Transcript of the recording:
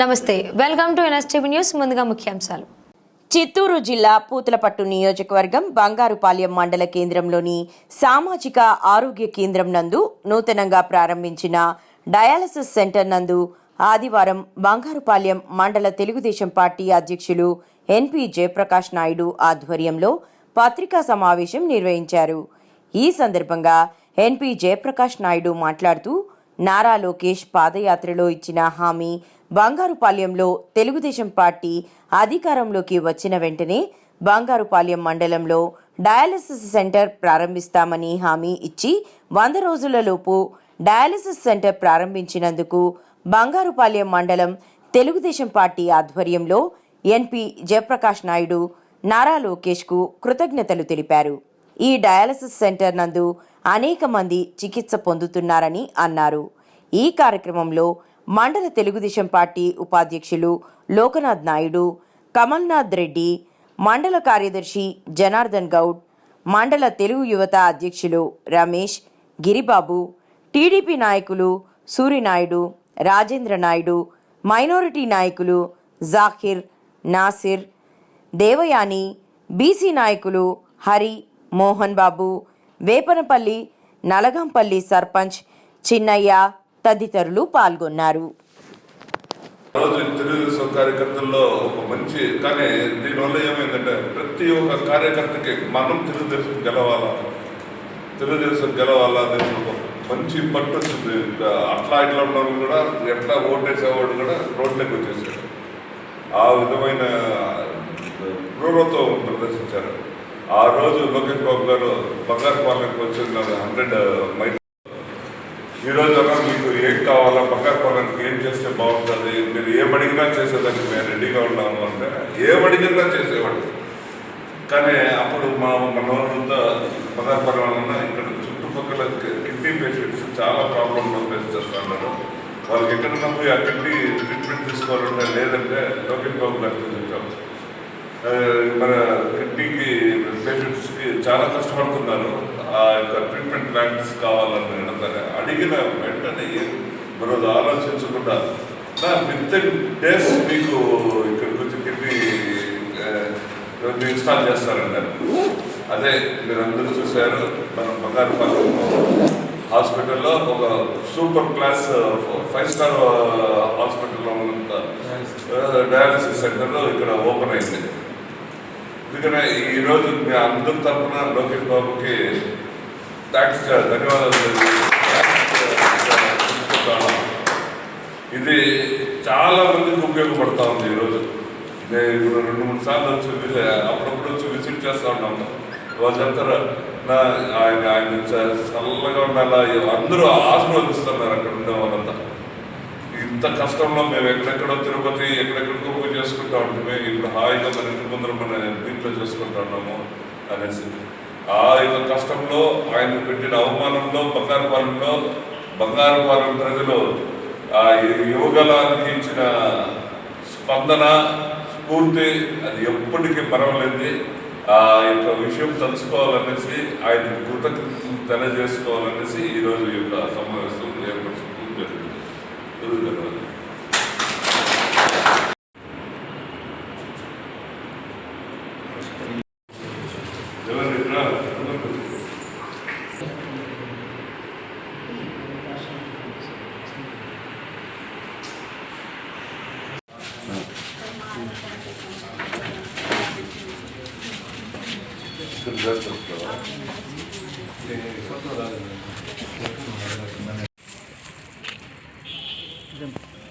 నమస్తే welcome to NSTV news ముందుగా ముఖ్యాంశాలు. చిత్తూరు జిల్లా పూతలపట్టు నియోజకవర్గం బంగారుపాలెం మండల కేంద్రంలోని సామాజిక ఆరోగ్య కేంద్రం నందు నూతనంగా ప్రారంభించిన డయాలసిస్ సెంటర్ నందు ఆదివారం బంగారుపాలెం మండల తెలుగుదేశం పార్టీ అధ్యక్షులు ఎన్పి జయప్రకాష్ నాయుడు ఆధ్వర్యంలో పత్రికా సమావేశం నిర్వహించారు. ఈ సందర్భంగా ఎన్పి జయప్రకాష్ నాయుడు మాట్లాడుతూ నారా లోకేష్ పాదయాత్రలో ఇచ్చిన హామీ బంగారుపాలెంలో తెలుగుదేశం పార్టీ అధికారంలోకి వచ్చిన వెంటనే బంగారుపాలెం మండలంలో డయాలసిస్ సెంటర్ ప్రారంభిస్తామని హామీ ఇచ్చి వంద రోజులలోపు డయాలసిస్ సెంటర్ ప్రారంభించినందుకు బంగారుపాలెం మండలం తెలుగుదేశం పార్టీ ఆధ్వర్యంలో ఎన్పి జయప్రకాష్ నాయుడు నారా లోకేష్కు కృతజ్ఞతలు తెలిపారు. ఈ డయాలసిస్ సెంటర్ నందు అనేక మంది చికిత్స పొందుతున్నారని అన్నారు. ఈ కార్యక్రమంలో మండల తెలుగుదేశం పార్టీ ఉపాధ్యక్షులు లోకనాథ్ నాయుడు కమల్నాథ్ రెడ్డి మండల కార్యదర్శి జనార్దన్ గౌడ్ మండల తెలుగు యువత అధ్యక్షులు రమేష్ గిరిబాబు టీడీపీ నాయకులు సూరినాయుడు రాజేంద్ర నాయుడు మైనారిటీ నాయకులు జాకిర్ నాసిర్ దేవయాని బీసీ నాయకులు హరి మోహన్ బాబు వేపనపల్లి నలగంపల్లి సర్పంచ్ చిన్నయ్య తదితరులు పాల్గొన్నారు. రోజు తెలుగుదేశం కార్యకర్తల్లో ఒక మంచి కానీ దీనివల్ల ఏమైందంటే ప్రతి ఒక్క కార్యకర్తకి మనం తెలుగుదేశం గెలవాలా? తెలుగుదేశం గెలవాలా? అనేసి మంచి పట్టు వచ్చింది. అట్లా ఇట్లా ఉన్నవాళ్ళు కూడా ఎట్లా ఓటేసేవాడు కూడా రోడ్లోకి వచ్చేసాడు ఆ విధమైన క్రూరత్వం ప్రదర్శించారు. ఆ రోజు లోకేష్ బాబు గారు బంగారు పాలనకు వచ్చిన హండ్రెడ్ మైల్. ఈరోజు రోజు మీకు ఏం కావాలా బంగారు పొలానికి ఏం చేస్తే బాగుంటుంది. మీరు ఏమడిగినా చేసేదానికి మేము రెడీగా ఉన్నాము అంటే ఏమడిగినా చేసేవాడు కానీ అప్పుడు మా మనోరంతా బంగారు పాలన ఇక్కడ చుట్టుపక్కల కిడ్నీ పేషెంట్స్ చాలా ప్రాబ్లమ్స్ ఫేస్ చేస్తున్నారు. వాళ్ళకి ఎక్కడన్నా పోయి ఆ కిడ్నీ ట్రీట్మెంట్ తీసుకోవాలంటే లేదంటే లోకేష్ బాబు గారికి చెప్పాము మన చాలా కష్టపడుతున్నారు ఆ యొక్క ట్రీట్మెంట్ ప్లాన్స్ కావాలని అడిగిన వెంటనే మరో ఆలోచించకుండా నా విత్ ఇన్ డేస్ మీకు ఇక్కడికి వచ్చి కిడ్నీ ఇన్స్టాల్ చేస్తారన్నారు అదే మీరు అందరూ చూశారు మన బంగారుపాలెం హాస్పిటల్లో ఒక సూపర్ క్లాస్ ఫైవ్ స్టార్ హాస్పిటల్లో ఉన్నంత డయాలసిస్ సెంటర్ ఇక్కడ ఓపెన్ అయింది. ఎందుకంటే ఈ రోజు మీ అందరి తరఫున లోకేష్ బాబుకి థ్యాంక్స్ ధన్యవాదాలు ఇది చాలా మందికి ఉపయోగపడతా ఉంది ఈరోజు నేను రెండు మూడు సార్లు వచ్చి అప్పుడప్పుడు వచ్చి విజిట్ చేస్తా ఉన్నాము. వాళ్ళు చెప్తారు నా ఆయన ఆయన చల్లగా ఉండాలా? అందరూ ఆశీర్వదిస్తున్నారు అక్కడ ఉండే వాళ్ళంతా. ఇంత కష్టంలో మేము ఎక్కడెక్కడో తిరుపతి ఎక్కడెక్కడికో పోయి చేసుకుంటా ఉంటే ఇప్పుడు హాయిగా మన ఇంటి ముందర మన దీంట్లో చేసుకుంటా ఉన్నాము అనేసి. ఆ యొక్క కష్టంలో ఆయన పెట్టిన అవమానంలో బంగారుపాలెంలో బంగారుపాలెం ప్రజలు ఆ యువగలానికి ఇచ్చిన స్పందన స్ఫూర్తి అది ఎప్పటికీ మరవలేదు ఆ యొక్క విషయం తెలుసుకోవాలనేసి ఆయన కృతజ్ఞతలు తెలియజేసుకోవాలనేసి ఈరోజు యొక్క సమావేశం ఏర్పరచుకోవడం జరిగింది తెలుగుదేశం ఎవరు ఇట్లా? ఇక్కడ చేస్తావా?